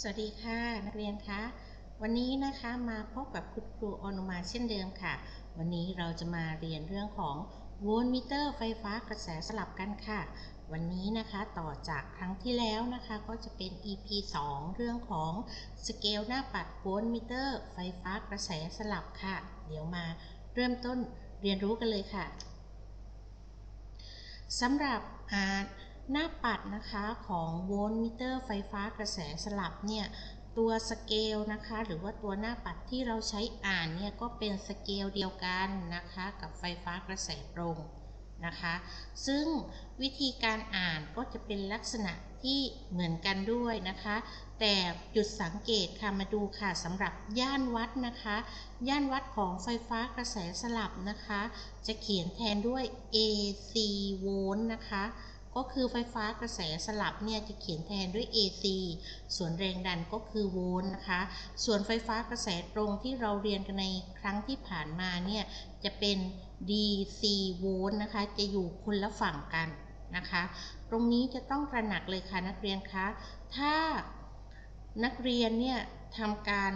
สวัสดีค่ะ นักเรียนคะวันนี้นะคะมาพบกับคุณครูอนุมาเช่นเดิมค่ะ วันนี้เราจะมาเรียนเรื่องของโวลต์มิเตอร์ไฟฟ้ากระแสสลับกันค่ะ วันนี้นะคะต่อจากครั้งที่แล้วนะคะก็จะเป็น EP 2 เรื่องของสเกลหน้าปัดโวลต์มิเตอร์ไฟฟ้ากระแสสลับค่ะ เดี๋ยวมาเริ่มต้นเรียนรู้กันเลยค่ะสำหรับ หน้าปัดนะคะของโวลต์มิเตอร์ไฟฟ้ากระแสสลับเนี่ยตัวสเกลนะคะหรือว่าตัวหน้าปัดที่เราใช้อ่านเนี่ยก็เป็นสเกลเดียวกันนะคะกับไฟฟ้ากระแสตรงนะคะซึ่งวิธีการอ่านก็จะเป็นลักษณะที่เหมือนกันด้วยนะคะ แต่จุดสังเกตค่ะมาดูค่ะสำหรับย่านวัดนะคะ ย่านวัดของไฟฟ้ากระแสสลับนะคะ จะเขียนแทนด้วย AC โวลต์นะคะ ก็คือไฟฟ้ากระแสสลับเนี่ยจะเขียนแทนด้วย AC ส่วนแรงดันก็คือโวลต์นะคะ ส่วนไฟฟ้ากระแสตรงที่เราเรียนกันในครั้งที่ผ่านมาเนี่ยจะเป็น DC โวลต์นะคะ จะอยู่คนละฝั่งกันนะคะ ตรงนี้จะต้องตระหนักเลยค่ะนักเรียนคะ ถ้านักเรียนเนี่ยทำการ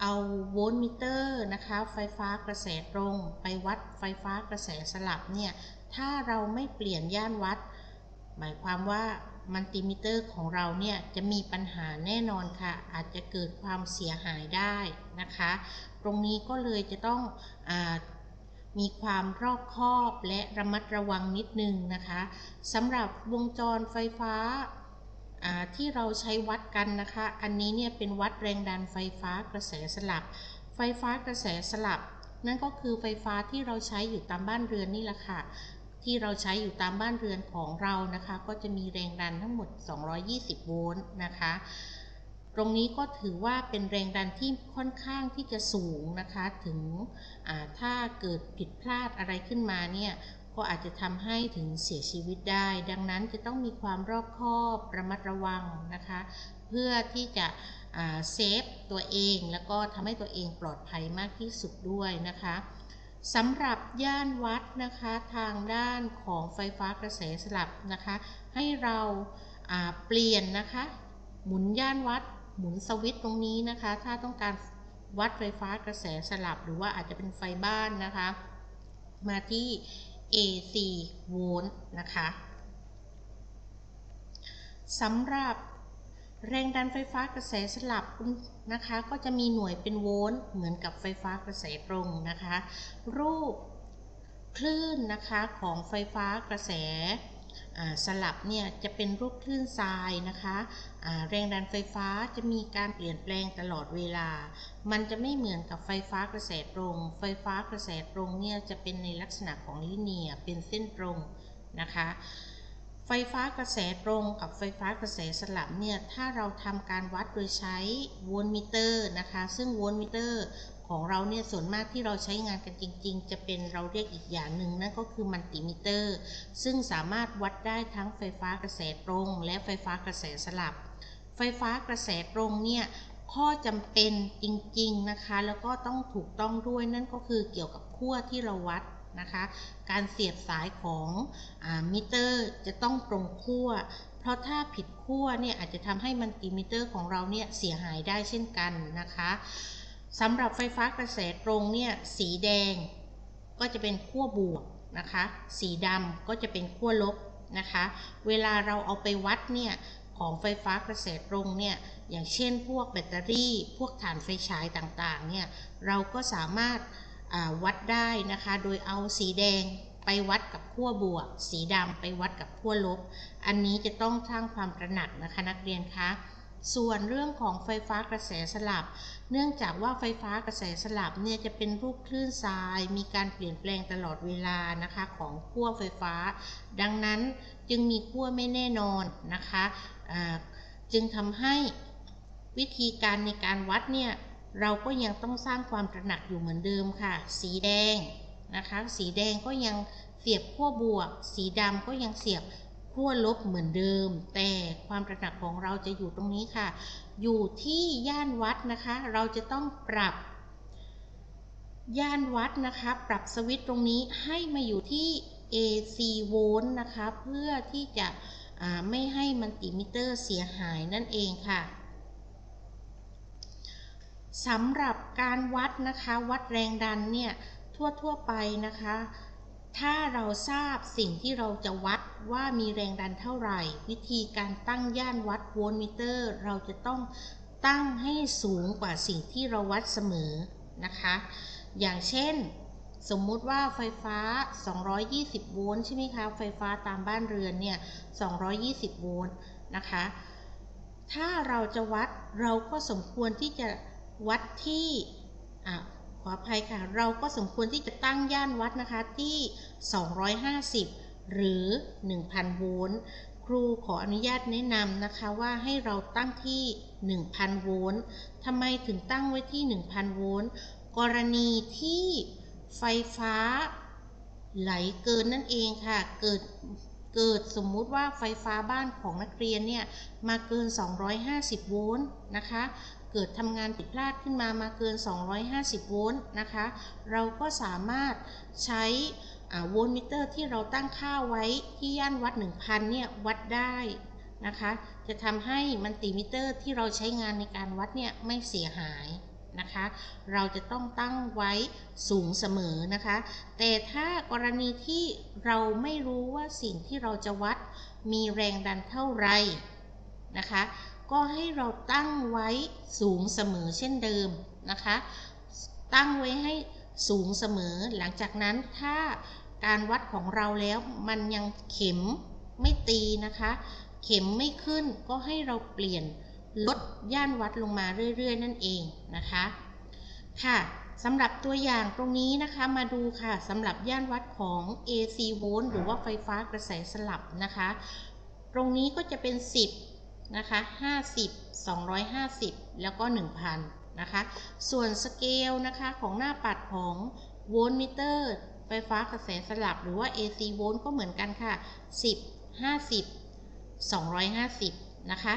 เอาโวลต์มิเตอร์นะคะ ไฟฟ้ากระแสตรง ไปวัดไฟฟ้ากระแสสลับเนี่ย ถ้าเราไม่เปลี่ยนย่านวัด หมายความว่ามัลติมิเตอร์ของเราเนี่ยจะมีปัญหาแน่นอนค่ะ อาจจะเกิดความเสียหายได้นะคะ ตรงนี้ก็เลยจะต้องอมีความรอบคอบและระมัดระวังนิดนึงนะคะสำหรับวงจรไฟฟ้าที่เราใช้วัดกันนะคะ อันนี้เนี่ยเป็นวัดแรงดันไฟฟ้ากระแสสลับ ไฟฟ้ากระแสสลับ นั่นก็คือไฟฟ้าที่เราใช้อยู่ตามบ้านเรือนนี่แหละค่ะ ที่เราใช้อยู่ตามบ้านเรือนของเรานะคะ ก็จะมีแรงดันทั้งหมด 220 โวลต์นะคะ ตรงนี้ก็ถือว่าเป็นแรงดันที่ค่อนข้างที่จะสูงนะคะ ถึงถ้าเกิดผิดพลาดอะไรขึ้นมาเนี่ยก็อาจจะทำให้ถึงเสียชีวิตได้ ดังนั้นจะต้องมีความรอบคอบระมัดระวังนะคะ เพื่อที่จะเซฟตัวเองแล้วก็ทำให้ตัวเองปลอดภัยมากที่สุดด้วยนะคะ สำหรับย่านวัดนะคะทางด้านของไฟฟ้ากระแสสลับนะคะ ให้เราเปลี่ยนนะคะ หมุนย่านวัดหมุนสวิตช์ตรงนี้นะคะ ถ้าต้องการวัดไฟฟ้ากระแสสลับ หรือว่าอาจจะเป็นไฟบ้านนะคะ มาที่ AC โวลต์นะคะสำหรับ แรงดันไฟฟ้ากระแสสลับนะคะ ก็จะมีหน่วยเป็นโวลต์เหมือนกับไฟฟ้ากระแสตรงนะคะ รูปคลื่นนะคะของไฟฟ้ากระแสสลับเนี่ยจะเป็นรูปคลื่นทรายนะคะแรงดันไฟฟ้าจะมีการเปลี่ยนแปลงตลอดเวลา มันจะไม่เหมือนกับไฟฟ้ากระแสตรง ไฟฟ้ากระแสตรงเนี่ยจะเป็นในลักษณะของลิเนียเป็นเส้นตรงนะคะ ไฟฟ้ากระแสตรงกับไฟฟ้ากระแสสลับเนี่ยถ้าเราทำการวัดโดยใช้โวลต์มิเตอร์นะคะ ซึ่งโวลต์มิเตอร์ของเราเนี่ยส่วนมากที่เราใช้งานกันจริง ๆ จะเป็นเราเรียกอีกอย่างหนึ่งนั่นก็คือมัลติมิเตอร์ ซึ่งสามารถวัดได้ทั้งไฟฟ้ากระแสตรง และไฟฟ้ากระแสสลับ ไฟฟ้ากระแสตรงเนี่ยข้อจำเป็นจริงๆนะคะ แล้วก็ต้องถูกต้องด้วยนั่นก็คือเกี่ยวกับขั้วที่เราวัด นะคะ การเสียบสายของอมิเตอร์จะต้องตรงขั้ว เพราะถ้าผิดขั้วเนี่ยอาจจะทำให้มันติมิเตอร์ของเราเนี่ยเสียหายได้เช่นกันนะคะสำหรับไฟฟ้ากระแสตรงเนี่ยสีแดงก็จะเป็นขั้วบวกนะคะ สีดำก็จะเป็นขั้วลบนะคะ เวลาเราเอาไปวัดเนี่ยของไฟฟ้ากระแสตรงเนี่ยอย่างเช่นพวกแบตเตอรี่ พวกฐานไฟฉายต่างๆเนี่ยเราก็สามารถ วัดได้นะคะ โดยเอาสีแดงไปวัดกับขั้วบวก สีดำไปวัดกับขั้วลบ อันนี้จะต้องสร้างความตระหนักนะคะนักเรียนคะส่วนเรื่องของไฟฟ้ากระแสสลับ เนื่องจากว่าไฟฟ้ากระแสสลับเนี่ยจะเป็นรูปคลื่นทราย มีการเปลี่ยนแปลงตลอดเวลานะคะของขั้วไฟฟ้า ดังนั้นจึงมีขั้วไม่แน่นอนนะคะะจึงทำให้วิธีการในการวัดเนี่ย เราก็ยังต้องสร้างความตระหนักอยู่เหมือนเดิมค่ะ สีแดงนะคะ สีแดงก็ยังเสียบขั้วบวก สีดำก็ยังเสียบขั้วลบเหมือนเดิม แต่ความตระหนักของเราจะอยู่ตรงนี้ค่ะ อยู่ที่ย่านวัดนะคะ เราจะต้องปรับ ย่านวัดนะคะ ปรับสวิตช์ตรงนี้ให้มาอยู่ที่ AC โวลต์นะคะ เพื่อที่จะไม่ให้มัลติมิเตอร์เสียหายนั่นเองค่ะ สำหรับการวัดนะคะวัดแรงดันเนี่ยทั่วๆไปนะคะ ถ้าเราทราบสิ่งที่เราจะวัดว่ามีแรงดันเท่าไหร่ วิธีการตั้งย่านวัดโวลต์มิเตอร์ เราจะต้องตั้งให้สูงกว่าสิ่งที่เราวัดเสมอนะคะ อย่างเช่น สมมุติว่าไฟฟ้า 220 โวลต์ใช่ไหมคะ ไฟฟ้าตามบ้านเรือนเนี่ย 220 โวลต์นะคะ ถ้าเราจะวัดเราก็สมควรที่จะ วัดที่ขออภัยค่ะ เราก็สมควรที่จะตั้งย่านวัดนะคะที่ 250 หรือ 1,000 โวลต์ครูขออนุญาตแนะนำนะคะว่าให้เราตั้งที่ 1,000 โวลต์ทำไมถึงตั้งไว้ที่ 1,000 โวลต์กรณีที่ไฟฟ้าไหลเกินนั่นเองค่ะ เกิด เกิดสมมุติว่าไฟฟ้าบ้านของนักเรียนเนี่ยมาเกิน 250 โวลต์นะคะ เกิดทำงานผิดพลาดขึ้นมามาเกิน 250 โวลต์นะคะ เราก็สามารถใช้โวลต์มิเตอร์ที่เราตั้งค่าไว้ที่ย่านวัด 1,000 เนี่ยวัดได้นะคะ จะทำให้มันติมิเตอร์ที่เราใช้งานในการวัดเนี่ยไม่เสียหาย นะคะ เราจะต้องตั้งไว้สูงเสมอนะคะ แต่ถ้ากรณีที่เราไม่รู้ว่าสิ่งที่เราจะวัดมีแรงดันเท่าไรนะคะ ก็ให้เราตั้งไว้สูงเสมอเช่นเดิมนะคะ ตั้งไว้ให้สูงเสมอ หลังจากนั้นถ้าการวัดของเราแล้วมันยังเข็มไม่ตีนะคะ เข็มไม่ขึ้นก็ให้เราเปลี่ยน ลดย่านวัดลงมาเรื่อย ๆ นั่นเองนะคะค่ะสำหรับตัวอย่างตรงนี้นะคะมาดูค่ะสำหรับย่านวัดของ AC โวลต์หรือว่าไฟฟ้ากระแสสลับนะคะ ตรงนี้ก็จะเป็น 10นะคะ50 250 แล้วก็ 1,000นะคะส่วนสเกลนะคะของหน้าปัดของโวลต์มิเตอร์ไฟฟ้ากระแสสลับหรือว่า AC โวลต์ก็เหมือนกันค่ะ 10 50 250 นะคะ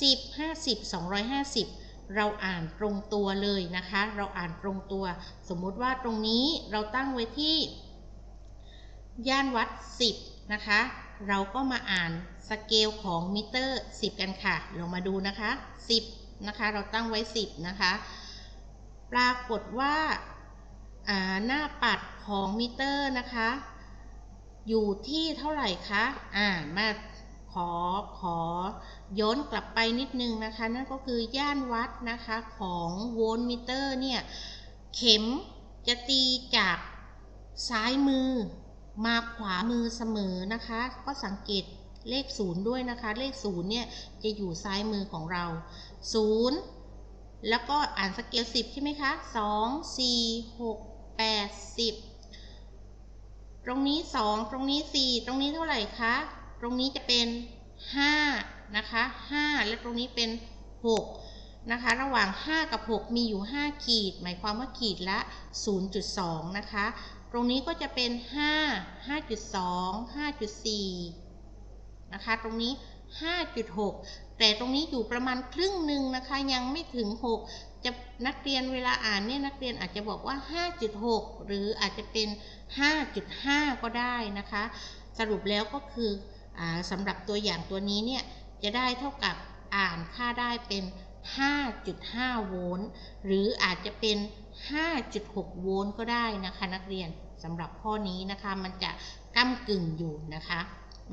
10 50 250 เราอ่านตรงตัวเลยนะคะ เราอ่านตรงตัว สมมุติว่าตรงนี้เราตั้งไว้ที่ ย่านวัด 10 นะคะ เราก็มาอ่านสเกลของมิเตอร์ 10 กันค่ะ ลงมาดูนะคะ 10 นะคะ เราตั้งไว้ 10 นะคะ ปรากฏว่าหน้าปัดของมิเตอร์นะคะ อยู่ที่เท่าไหร่คะ อ่า มา ขอขอย้อนกลับไปนิดนึงนะคะ นั่นก็คือย่านวัดนะคะของโวลต์มิเตอร์เนี่ยเข็มจะตีจากซ้ายมือมาขวามือเสมอนะคะ ก็สังเกตเลขศูนย์ด้วยนะคะ เลขศูนย์เนี่ยจะอยู่ซ้ายมือของเราศูนย์แล้วก็อ่านสเกลสิบใช่ไหมคะสองสี่หกแปดสิบตรงนี้สองตรงนี้สี่ตรงนี้เท่าไหร่คะ ตรงนี้จะเป็นห้านะคะห้าและตรงนี้เป็นหกนะคะ ระหว่าง 5 กับ 6 มีอยู่ 5 ขีด หมายความว่าขีดละ 0.2 นะคะ ตรงนี้ก็จะเป็น 5 5.2 5.4 นะคะ ตรงนี้ 5.6 แต่ตรงนี้อยู่ประมาณครึ่งหนึ่งนะคะ ยังไม่ถึง 6 จะนักเรียนเวลาอ่านเนี่ยนักเรียนอาจจะบอกว่า 5.6 หรืออาจจะเป็น 5.5 ก็ได้นะคะ สรุปแล้วก็คือ สำหรับตัวอย่างตัวนี้เนี่ยจะได้เท่ากับอ่านค่าได้เป็น 5.5 โวลต์ หรืออาจจะเป็น 5.6 โวลต์ก็ได้นะคะนักเรียนสำหรับข้อนี้นะคะมันจะก้ากึ่งอยู่นะคะ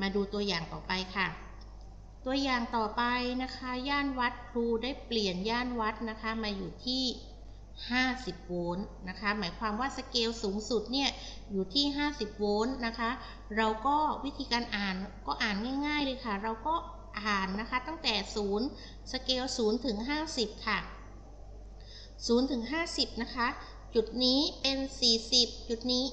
มาดูตัวอย่างต่อไปค่ะ ตัวอย่างต่อไปนะคะ ย่านวัดครูได้เปลี่ยนย่านวัดนะคะมาอยู่ที่ 50 โวลต์นะคะ หมายความว่าสเกลสูงสุดเนี่ยอยู่ที่ 50 โวลต์นะคะ เราก็วิธีการอ่านก็อ่านง่าย ๆ เลยค่ะ เราก็อ่านนะคะตั้งแต่ 0 สเกล 0 ถึง 50 ค่ะ 0 ถึง 50 นะคะ จุดนี้เป็น 40 จุดนี้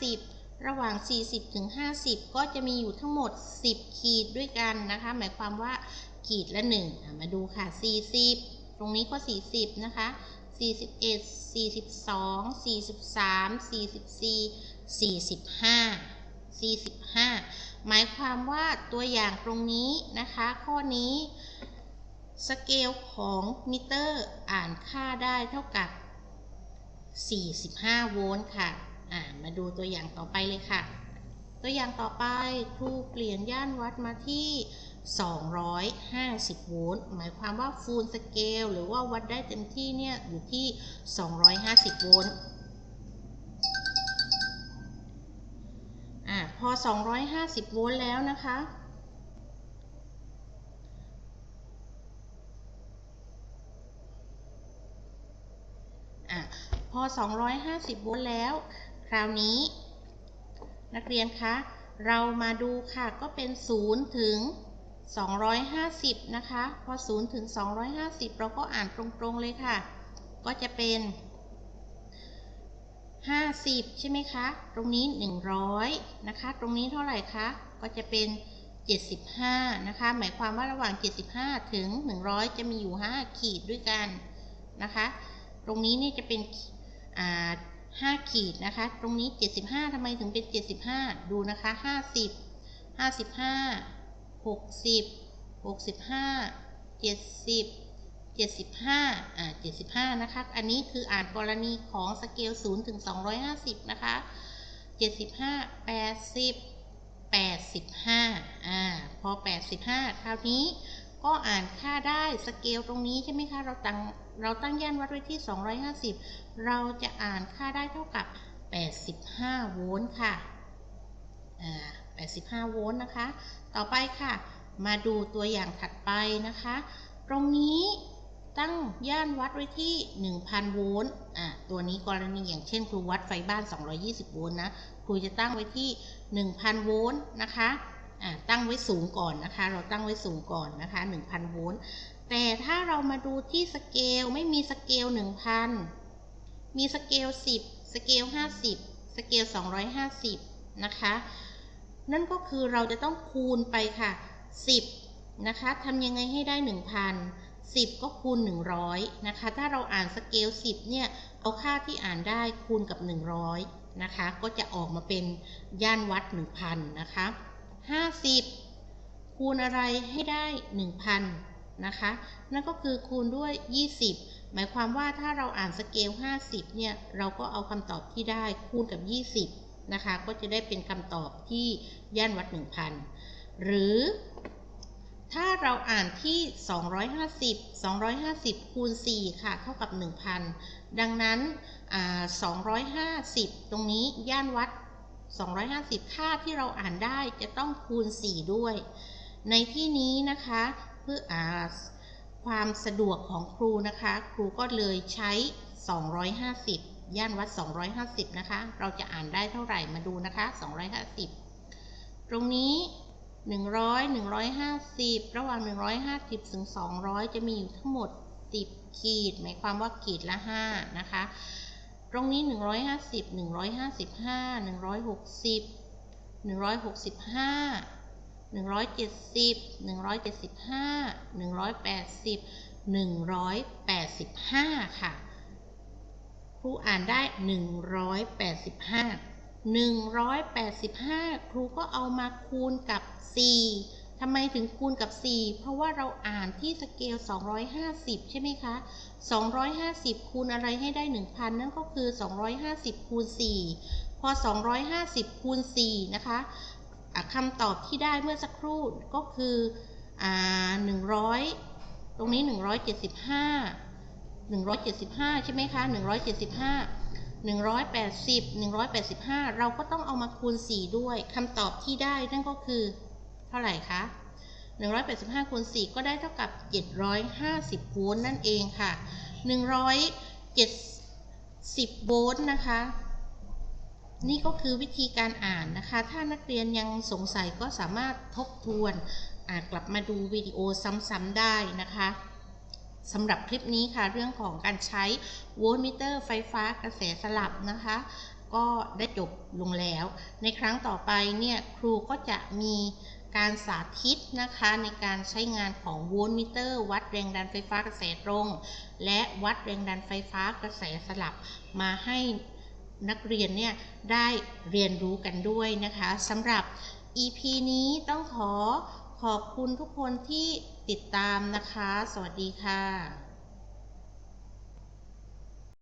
50ระหว่าง 40 ถึง 50 ก็จะมีอยู่ทั้งหมด 10 ขีดด้วยกันนะคะ หมายความว่าขีดละ 1 มาดูค่ะ 40 ตรงนี้ก็ 40 นะคะ 41 42 43 44 45 45 หมายความว่าตัวอย่างตรงนี้นะคะ ข้อนี้สเกลของมิเตอร์อ่านค่าได้เท่ากับ 45 โวลต์ค่ะมาดูตัวอย่างต่อไปเลยค่ะ ตัวอย่างต่อไปครูเปลี่ยนย่านวัดมาที่ 250 โวลต์ หมายความว่าฟูลสเกลหรือว่าวัดได้เต็มที่เนี่ยอยู่ที่ 250 โวลต์อ่าพอ 250 โวลต์แล้วนะคะ อะพอ 250 โวลต์แล้ว คราวนี้ นักเรียนคะ เรามาดูค่ะ ก็เป็น 0 ถึง 250 นะคะ พอ 0 ถึง 250 เราก็อ่านตรงๆเลยค่ะ ก็จะเป็น 50 ใช่ไหมคะ ตรงนี้ 100 นะคะ ตรงนี้เท่าไหร่คะ ก็จะเป็น 75 นะคะ หมายความว่าระหว่าง 75 ถึง 100 จะมีอยู่ 5 ขีดด้วยกันนะคะ ตรงนี้นี่จะเป็นอ่า5ขีดนะคะ ตรงนี้ 75ทำไมถึงเป็น 75 ดูนะคะ 50 55 60 65 70 75อ่า75 นะคะ อันนี้คืออ่านกรณีของสเกล 0 ถึง 250 นะคะ 75 80 85อ่าพอ 85 คราวนี้ก็อ่านค่าได้สเกลตรงนี้ใช่ไหมคะ เราตั้งเราตั้งย่านวัดไว้ที่ 250 เราจะอ่านค่าได้เท่ากับ 85 โวลต์ค่ะอ่า85 โวลต์นะคะ ต่อไปค่ะ มาดูตัวอย่างถัดไปนะคะ ตรงนี้ตั้งย่านวัดไว้ที่ 1,000 โวลต์ อ่าตัวนี้กรณีอย่างเช่นครูวัดไฟบ้าน 220 โวลต์นะ ครูจะตั้งไว้ที่ 1,000 โวลต์นะคะ อ่าตั้งไว้สูงก่อนนะคะ เราตั้งไว้สูงก่อนนะคะ 1,000 โวลต์ แต่ถ้าเรามาดูที่สเกลไม่มีสเกล 1,000 มีสเกล 10 สเกล 50 สเกล 250 นะคะ นั่นก็คือเราจะต้องคูณไปค่ะ 10 นะคะทำยังไงให้ได้ 1,000 10 ก็คูณ 100 นะคะ ถ้าเราอ่านสเกล 10 เนี่ย เอาค่าที่อ่านได้คูณกับ 100 นะคะ ก็จะออกมาเป็นย่านวัด 1,000 นะคะ 50 คูณอะไรให้ได้ 1,000 นะคะ นั่นก็คือคูณด้วย 20 หมายความว่าถ้าเราอ่านสเกล 50 เนี่ย เราก็เอาคำตอบที่ได้คูณกับ 20 นะคะ ก็จะได้เป็นคำตอบที่ย่านวัด 1,000 หรือถ้าเราอ่านที่ 250 250 คูณ 4 ค่ะ เท่ากับ 1,000 ดังนั้น 250 ตรงนี้ย่านวัด 250 ค่าที่เราอ่านได้จะต้องคูณ 4 ด้วย ในที่นี้นะคะเพื่ออความสะดวกของครูนะคะ ครูก็เลยใช้ 250 ย่านวัด 250 นะคะ เราจะอ่านได้เท่าไหร่มาดูนะคะ 250 ตรงนี้ 100 150 ระหว่าง 150 ถึง 200 จะมีอยู่ทั้งหมด 10 ขีด หมายความว่าขีดละ 5 นะคะ ตรงนี้ 150 155 160 165 170 175 180 185 ค่ะ รูอ่านได้ 185 185 ครูก็เอามาคูณกับ 4ทำไมถึงคูณกับ 4 เพราะว่าเราอ่านที่สเกล 250 ใช่ไหมคะ 250 คูณอะไรให้ได้ 1,000 นั่นก็คือ 250 คูณ 4 พอ 250 คูณ 4 นะคะคำตอบที่ได้เมื่อสักครู่ก็คืออ่า100 ตรงนี้ 175 175 ใช่ไหมคะ 175 180 185 เราก็ต้องเอามาคูณ 4 ด้วยคำตอบที่ได้นั่นก็คือ เท่าไหร่คะ 185 คูณ 4 ก็ได้เท่ากับ 750 โวลต์นั่นเองค่ะ 170 โวลต์นะคะ นี่ก็คือวิธีการอ่านนะคะ ถ้านักเรียนยังสงสัยก็สามารถทบทวนกลับมาดูวิดีโอซ้ำๆได้นะคะ สำหรับคลิปนี้ค่ะเรื่องของการใช้โวลต์มิเตอร์ไฟฟ้ากระแสสลับนะคะ ก็ได้จบลงแล้ว ในครั้งต่อไปเนี่ยครูก็จะมีการสาธิตนะคะในการใช้งานของโวลต์มิเตอร์ วัดแรงดันไฟฟ้ากระแสตรง และวัดแรงดันไฟฟ้ากระแสสลับมาให้นักเรียนเนี่ยได้เรียนรู้กันด้วยนะคะสำหรับ EP นี้ต้องขอ ขอบคุณทุกคนที่ติดตามนะคะ สวัสดีค่ะ